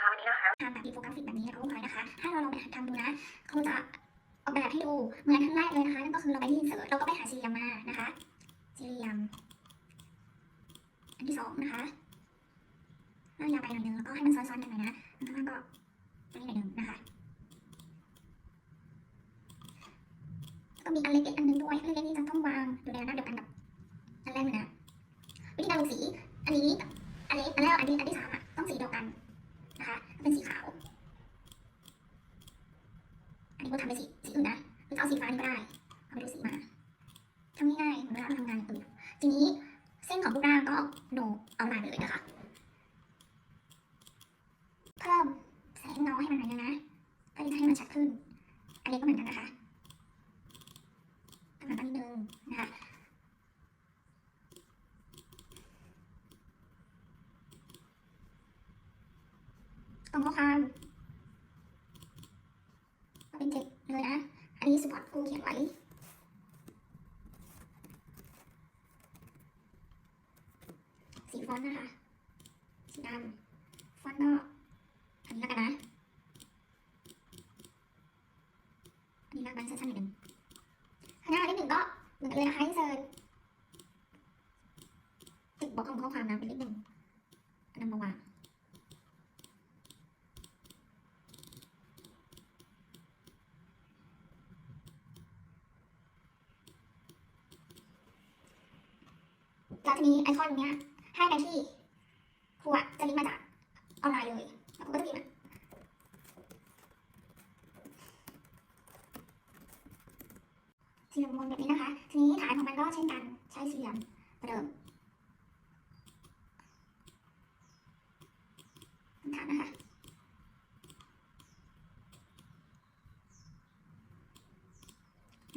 ค่ะวันนี้นะคะทำแบบอินโฟกราฟิกแบบนี้นะคะคุณพลอยนะคะ ถ้าเราลองไปทำดูนะเขาจะออกแบบให้ดูเหมือนครั้งแรกเลยนะคะนั่นก็คือเราไปที่อินเสิร์ตเราก็ไปหาสี่เหลี่ยมมานะคะสี่เหลี่ยมอันที่สองนะคะเรายาวไปหน่อยนึงแล้วก็ให้มันซ้อนๆกันหน่อยนะแล้วข้างล่างก็ไปนิดหน่อยนึงนะคะก็มีอันเล็กๆอันนึงด้วยอันเล็กๆนี่จะต้องวางอยู่ในระดับเดียวกันกับอันแรกเลยนะวิธีการลงสีอันนี้อันเล็กอันแรกอันที่อันที่สามอะต้องสีเดียวกัน เป็นสีขาว อันนี้ก็ทำเป็นสีสีอื่นนะหรือเอาสีฟ้านี่ก็ได้เอาไปดูสีมาทำง่ายๆเหมือนเวลาเราทำงานอย่างอื่นทีนี้เส้นของรูปร่างก็โนเอาลายเลยนะคะ เพิ่มแสงเงาให้มันหน่อยนึงนะเพื่อที่จะให้มันชัดขึ้น อันนี้ก็เหมือนกันนะคะต้องทำตั้งนิดนึงนะคะ ตรงข้อความก็เป็นเจ็ดเลยนะ อันนี้สปอร์ตคูเขียนไว้สีฟอนต์นะคะสีดำฟอนต์ก็อันนี้แล้วกันนะ อันนี้แล้วกันสั้นๆนิดนึงข้างหน้านิดหนึ่งก็เหมือนกันเลยนะคะที่เซิร์นติดบล็อกของข้อความนะเป็นนิดหนึ่งอันนั้นมาวาง แล้วทีนี้ไอคอนเนี้ยให้ไปที่ครูอะจะลิงก์มาจากออนไลน์เลยแล้วครูก็จะพิมพ์อะสี่เหลี่ยมวงแบบนี้นะคะ ทีนี้ฐานของมันก็เช่นกันใช้สี่เหลี่ยมเหมือนเดิมฐานนะคะ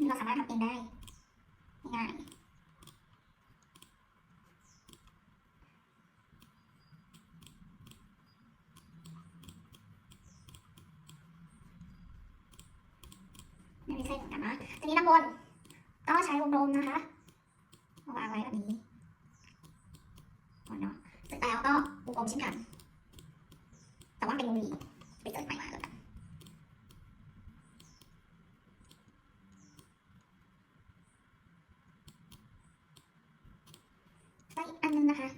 เราสามารถทำเองได้ง่ายๆ ไม่มีเส้นเหมือนกันนะทีนี้ด้านบน ก็ใช้วงกลมนะคะมาวางไว้แบบนี้ก่อนเนาะเสร็จแล้วก็วงกลมเช่นกัน แต่ว่าเป็นวงรีไปเติดใหม่มาแล้วกันได้อีกอันนึงนะคะ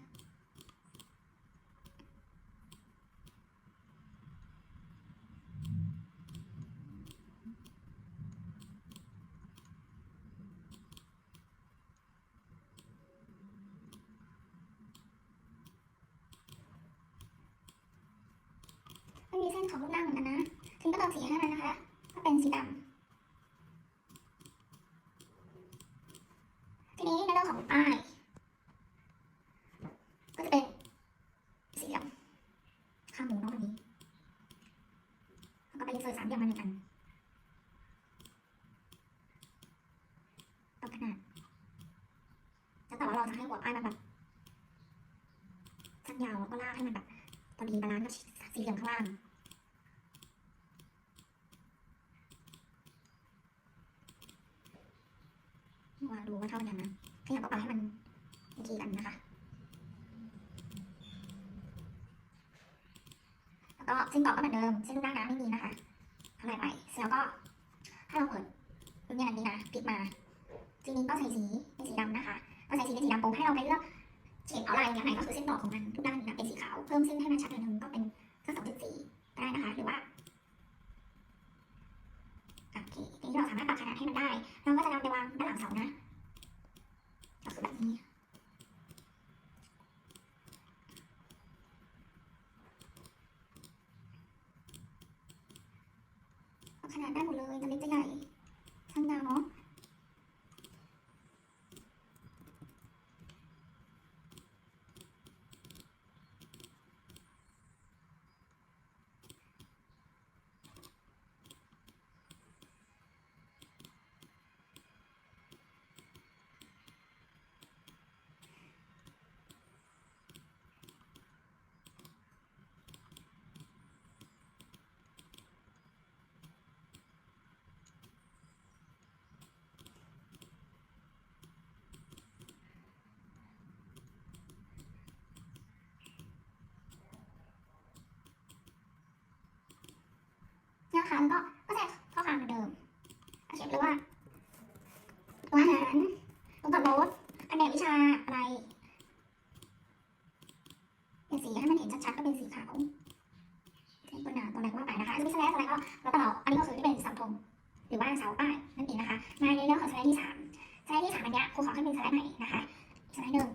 ไม่มีเส้นของรูปร่างเหมือนกันนะทีนี้ก็ติมสีให้มันนะคะ ก็เป็นสีดำทีนี้ในเรื่องของป้ายก็จะเป็นสีเหลี่ยมข้างหมูน้องแบบนี้แล้วก็ไปอินเสิร์ตสามเหลี่ยมมาหนึ่งอันตามขนาดแล้วแต่ว่าเราจะให้หัวป้ายมันแบบสั้นยาวแล้วก็ลากให้มันแบบพอดีบาลานซ์กับ สีเหลืองข้างล่างวาดูว่าเท่ากันนะขยับออกไปให้มันดีกันนะคะ แล้วก็เส้นต่อก็เหมือนเดิมเส้นรูปร่างน้ำไม่มีนะคะทำลายไปเสร็จแล้วก็ให้เราเปิดรูปนี่ยอันนี้นะพลิกมาทีนี้ก็ใส่สีเป็นสีดำนะคะก็ใส่สีเป็นสีดำปุ๊บให้เราไปเลือกเฉดเอาลายอย่างไหนก็คือเส้นต่อของมันรูปร่างนี้นะเป็นสีขาวเพิ่มเส้นให้มันชัดหน่อยนึงก็เป็น นะคะหรือว่าโอเคทีนี้เราสามารถปรับขนาดให้มันได้ เราก็จะนำไปวางด้านหลังเสานะก็คือแบบนี้ขนาดได้หมดเลยจะเล็กจะใหญ่ นะคะแล้วก็ก็ใส่ข้อความเหมือนเดิมเขียนเลยว่าตัวอาหารตัวต่อรถแผนกวิชาอะไรเปลี่ยนสีให้มันเห็นชัดๆก็เป็นสีขาวตัวหนาตัวอะไรก็ว่าไปนะคะจะมีสแลชอะไรก็แล้วแต่เราอันนี้ก็คือที่เป็นเสาธงหรือว่าเสาป้ายนั่นเองนะคะมาในเรื่องของสไลด์ที่สามสไลด์ที่สามอันเนี้ยครูขอขึ้เป็นสไลด์ใหม่นะคะสไลด์หนึ่ง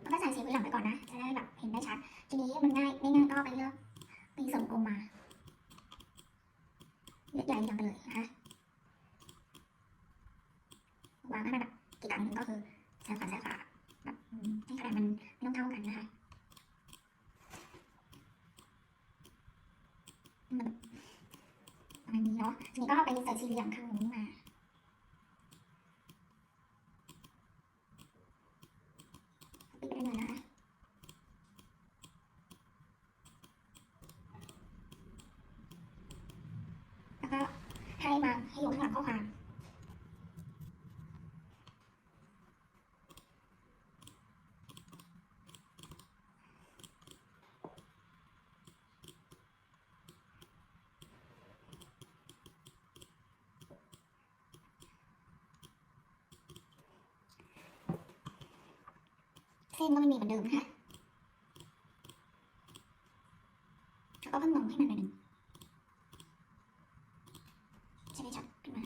แล้วก็ใส่สีพื้นหลังไปก่อนนะจะได้แบบเห็นได้ชัด ทีนี้มันง่ายไม่ง่ายก็ไปเลือกปีเสริมกลมมา เลือกใหญ่ลงไปเลยนะคะวางให้มันแบบกี่ตังก็คือซ้ายขวาซ้ายขวาแบบอืมให้ขนาดมันไม่ต้องเท่ากันนะคะมันแบบประมาณนี้เนาะทีนี้ก็ไปเสิร์ชสี่เหลี่ยมข้างนี้มาปิดไปเลยนะคะ แล้วก็ให้วางให้อยู่ข้างห ลังข้อความเส้นก็ไม่มีเหมือนเดิมนะคะแล้วก็เพิ่มลงให้มันหน่อยหนึ่ง จะได้จับขึ้นมา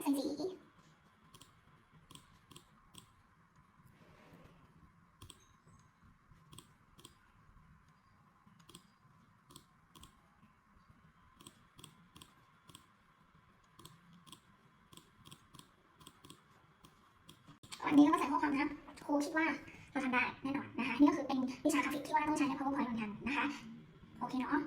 ใส่สี อันนี้เราก็ใส่ข้อความนะครับครูคิดว่าเราทำได้แน่นอนนะคะนี่ก็คือเป็นวิชาคาฟิกที่ว่าต้องใช้ใน powerpoint เหมือนกันนะคะ โอเคเนาะ